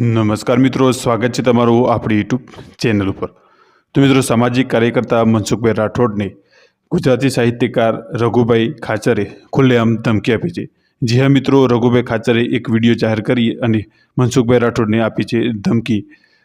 નમસ્કાર મિત્રો, સ્વાગત છે તમારું આપણી યુટ્યુબ ચેનલ ઉપર. તો મિત્રો, સામાજિક કાર્યકર્તા મનસુખભાઈ રાઠોડને ગુજરાતી સાહિત્યકાર રઘુભાઈ ખાચરે ખુલ્લેઆમ ધમકી આપી છે. જી હા મિત્રો, રઘુભાઈ ખાચરે એક વીડિયો જાહેર કરી અને મનસુખભાઈ રાઠોડને આપી છે ધમકી.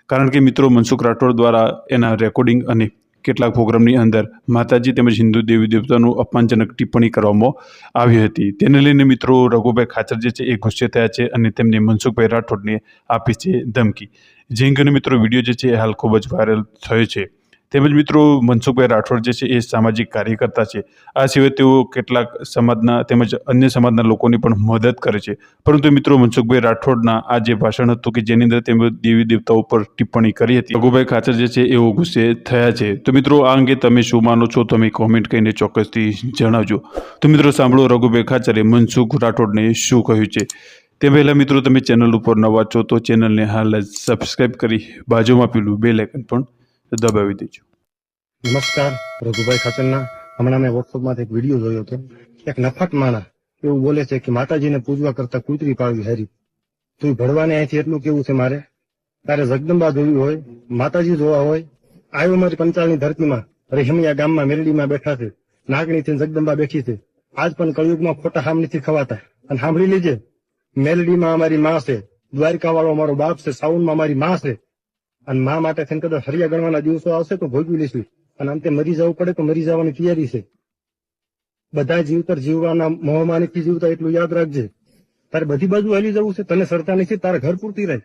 કારણ કે મિત્રો, મનસુખ રાઠોડ દ્વારા એના રેકોર્ડિંગ અને કેટલાક પ્રોગ્રામની અંદર માતાજી તેમજ હિન્દુ દેવી દેવતાનું અપમાનજનક ટિપ્પણી કરવામાં આવી હતી. તેને લઈને મિત્રો રઘુભાઈ ખાચર જે છે એ ગુસ્સે થયા છે અને તેમને મનસુખભાઈ રાઠોડને આપી છે ધમકી. જે અંગેનો મિત્રો વીડિયો જે છે એ હાલ ખૂબ જ વાયરલ થયો છે. તેમજ મિત્રો મનસુખભાઈ રાઠોડ જે છે એ સામાજિક કાર્યકર્તા છે. આ સિવાય તેઓ કેટલાક સમાજના તેમજ અન્ય સમાજના લોકોની પણ મદદ કરે છે. પરંતુ મિત્રો મનસુખભાઈ રાઠોડના આ જે ભાષણ હતું કે જેની અંદર તેમણે દેવી દેવતાઓ પર ટિપ્પણી કરી હતી. રઘુભાઈ ખાચર જે છે એઓ ગુસ્સે થયા છે. તો મિત્રો આ અંગે તમે શું માનો છો? તમે કોમેન્ટ કરીને ચોક્કસથી જણાવજો. તો મિત્રો સાંભળો રઘુભાઈ ખાચરે મનસુખ રાઠોડને શું કહ્યું છે. તે પહેલાં મિત્રો તમે ચેનલ ઉપર નવા છો તો ચેનલને હાલ જ સબસ્ક્રાઈબ કરી બાજુમાં પેલું બે લેકન પણ દબાવી દેજો. નમસ્કાર, રઘુભાઈ ખાચરના. હમણાં મેં વોટ્સઅપમાંથી એક વીડિયો જોયો હતો. એક નફટ માણા એવું બોલે છે કે માતાજીને પૂજવા કરતા કૂતરી પાડવી હારી. તું ભણવાને અહીંથી એટલું કેવું છે મારે? તારે જગદંબા જોવી હોય, માતાજી જોવા હોય આવ્યો મારી પંચાળની ધરતીમાં, રેહમિયા ગામમાં મેરડીમાં બેઠા છે. નાગણીથી જગદંબા બેઠી છે. આજ પણ કળયુગમાં ખોટા હામથી ખવાતા. અને સાંભળી લેજે મેલડીમાં અમારી માં છે દ્વારકા વાળો અમારો બાપ છે, સાઉનમાં અમારી માં છે. અને મા માટે થઈને કદાચ હરિયા ગણવાના દિવસો આવશે તો ભોગવી લઈશું. અને અંતે મરી જવું પડે તો મરી જવાની તૈયારી છે. બધા જીવતર જીવવાના મોહમાં નથી જીવતા એટલું યાદ રાખજે. તારે બધી બાજુ હાલી જવું છે, તને સરતા નથી, તારે ઘર પૂરતી રહે.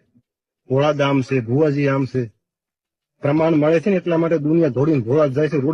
ભોળા આમ છે, ભુવાજી આમ છે. પ્રમાણ મળે છે ને એટલા માટે દુનિયા ધોડીને ભોળા જાય છે